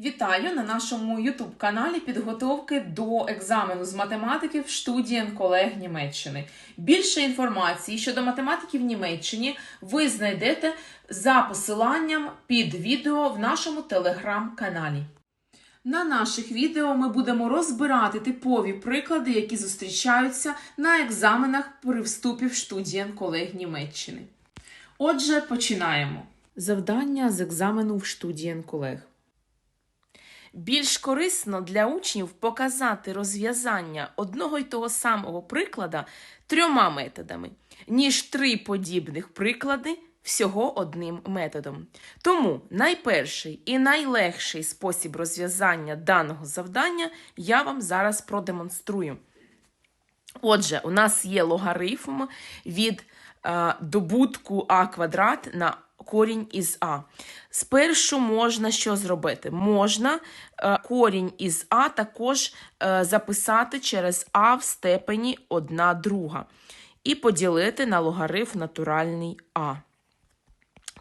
Вітаю на нашому youtube каналі підготовки до екзамену з математики в студієн колег Німеччини. Більше інформації щодо математики в Німеччині ви знайдете за посиланням під відео в нашому телеграм-каналі. На наших відео ми будемо розбирати типові приклади, які зустрічаються на екзаменах при вступі в студієн колег Німеччини. Отже, починаємо. Завдання з екзамену в студієн колег. Більш корисно для учнів показати розв'язання одного й того самого приклада трьома методами, ніж три подібних приклади всього одним методом. Тому найперший і найлегший спосіб розв'язання даного завдання я вам зараз продемонструю. Отже, у нас є логарифм від е, добутку а квадрат на корінь із а. Спершу можна що зробити? Можна е, корінь із а також е, записати через а в степені 1 друга і поділити на логарифм натуральний а.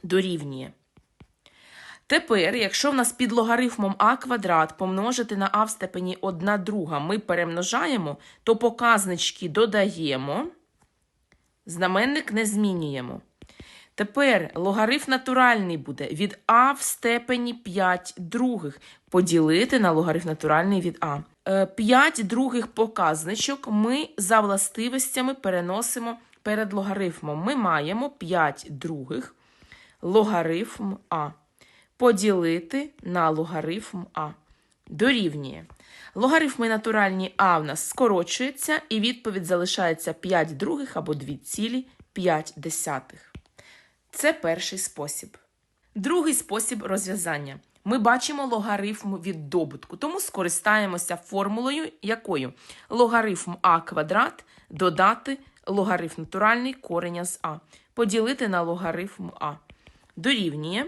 Дорівнює. Тепер, якщо в нас під логарифмом а квадрат помножити на а в степені 1 друга ми перемножаємо, то показнички додаємо, знаменник не змінюємо. Тепер логарифм натуральний буде від а в степені 5 других поділити на логарифм натуральний від а. 5 других показничок ми за властивостями переносимо перед логарифмом. Ми маємо 5 других логарифм а. Поділити на логарифм а. Дорівнює. Логарифми натуральні а в нас скорочується, і відповідь залишається 5 других або 2,5 десятих. Це перший спосіб. Другий спосіб розв'язання. Ми бачимо логарифм від добутку, тому скористаємося формулою, якою логарифм а квадрат додати логарифм натуральний кореня з а, поділити на логарифм а. Дорівнює.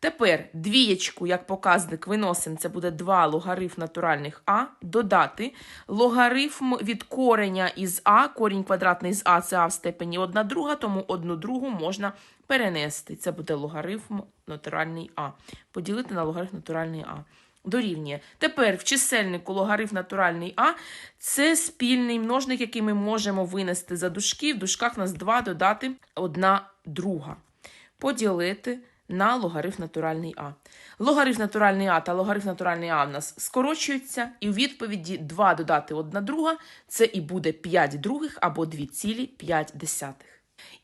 Тепер двієчку, як показник, виносимо, це буде 2 логарифм натуральних а, додати логарифм від кореня із а, корінь квадратний з а, це а в степені 1 друга, тому 1 другу можна перенести. Це буде логарифм натуральний а. Поділити на логарифм натуральний а. Дорівнює. Тепер в чисельнику логарифм натуральний а це спільний множник, який ми можемо винести за дужки. В дужках нас 2 додати 1 друга. Поділити на логарифм натуральний а. Логарифм натуральний а та логарифм натуральний а в нас скорочуються, і у відповіді 2 додати 1 друга це і буде 5 других або 2,5.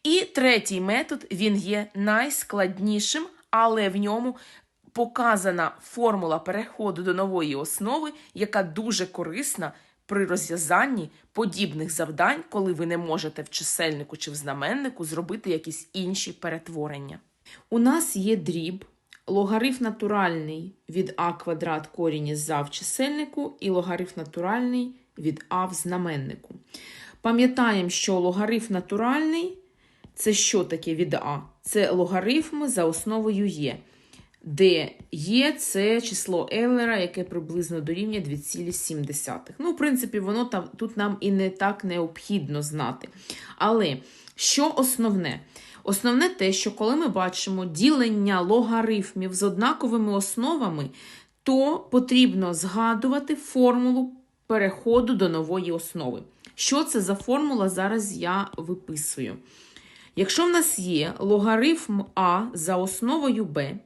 І третій метод він є найскладнішим, але в ньому показана формула переходу до нової основи, яка дуже корисна при розв'язанні подібних завдань, коли ви не можете в чисельнику чи в знаменнику зробити якісь інші перетворення. У нас є дріб, логариф натуральний від а квадрат корінь із за в чисельнику і логариф натуральний від а в знаменнику. Пам'ятаємо, що логариф натуральний це що таке від а? Це логарифм за основою є, де є це число Еллера, яке приблизно дорівнює 2,7. Ну, в принципі, воно там тут нам і не так необхідно знати. Але що основне? Основне те, що коли ми бачимо ділення логарифмів з однаковими основами, то потрібно згадувати формулу переходу до нової основи. Що це за формула? Зараз я виписую. Якщо в нас є логарифм А за основою Б,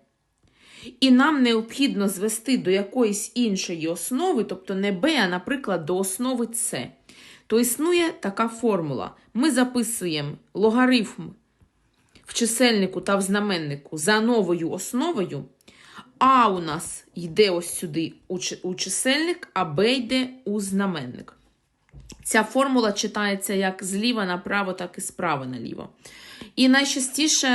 і нам необхідно звести до якоїсь іншої основи, тобто не Б, а, наприклад, до основи С, то існує така формула. Ми записуємо логарифм в чисельнику та в знаменнику за новою основою, А у нас йде ось сюди у чисельник, а Б йде у знаменник. Ця формула читається як зліва направо, так і справа наліво. І найчастіше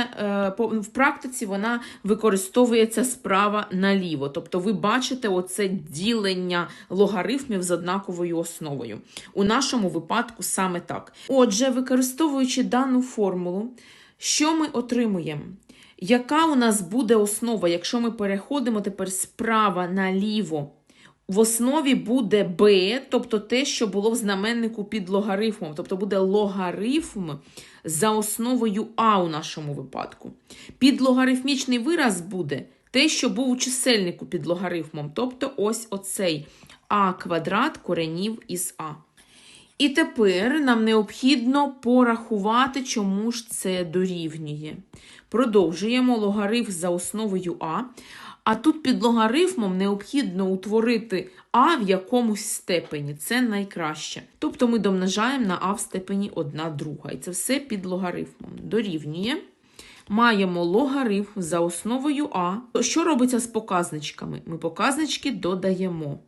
в практиці вона використовується справа наліво. Тобто ви бачите оце ділення логарифмів з однаковою основою. У нашому випадку саме так. Отже, використовуючи дану формулу, що ми отримуємо? Яка у нас буде основа, якщо ми переходимо тепер справа наліво? В основі буде b, тобто те, що було в знаменнику під логарифмом, тобто буде логарифм за основою а у нашому випадку. Під логарифмічний вираз буде те, що був у чисельнику під логарифмом, тобто ось оцей а квадрат коренів із а. І тепер нам необхідно порахувати, чому ж це дорівнює. Продовжуємо логарифм за основою а. А тут під логарифмом необхідно утворити а в якомусь степені. Це найкраще. Тобто ми домножаємо на а в степені 1 друга. І це все під логарифмом. Дорівнює. Маємо логарифм за основою а. Що робиться з показничками? Ми показнички додаємо.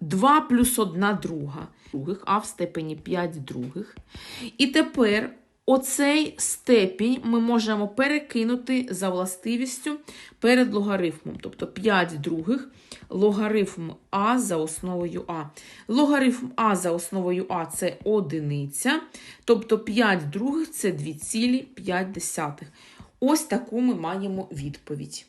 2 плюс 1 друга, а в степені 5 других. І тепер оцей степінь ми можемо перекинути за властивістю перед логарифмом. Тобто 5 других логарифм а за основою а. Логарифм а за основою а це одиниця, тобто 5 других це 2,5. Ось таку ми маємо відповідь.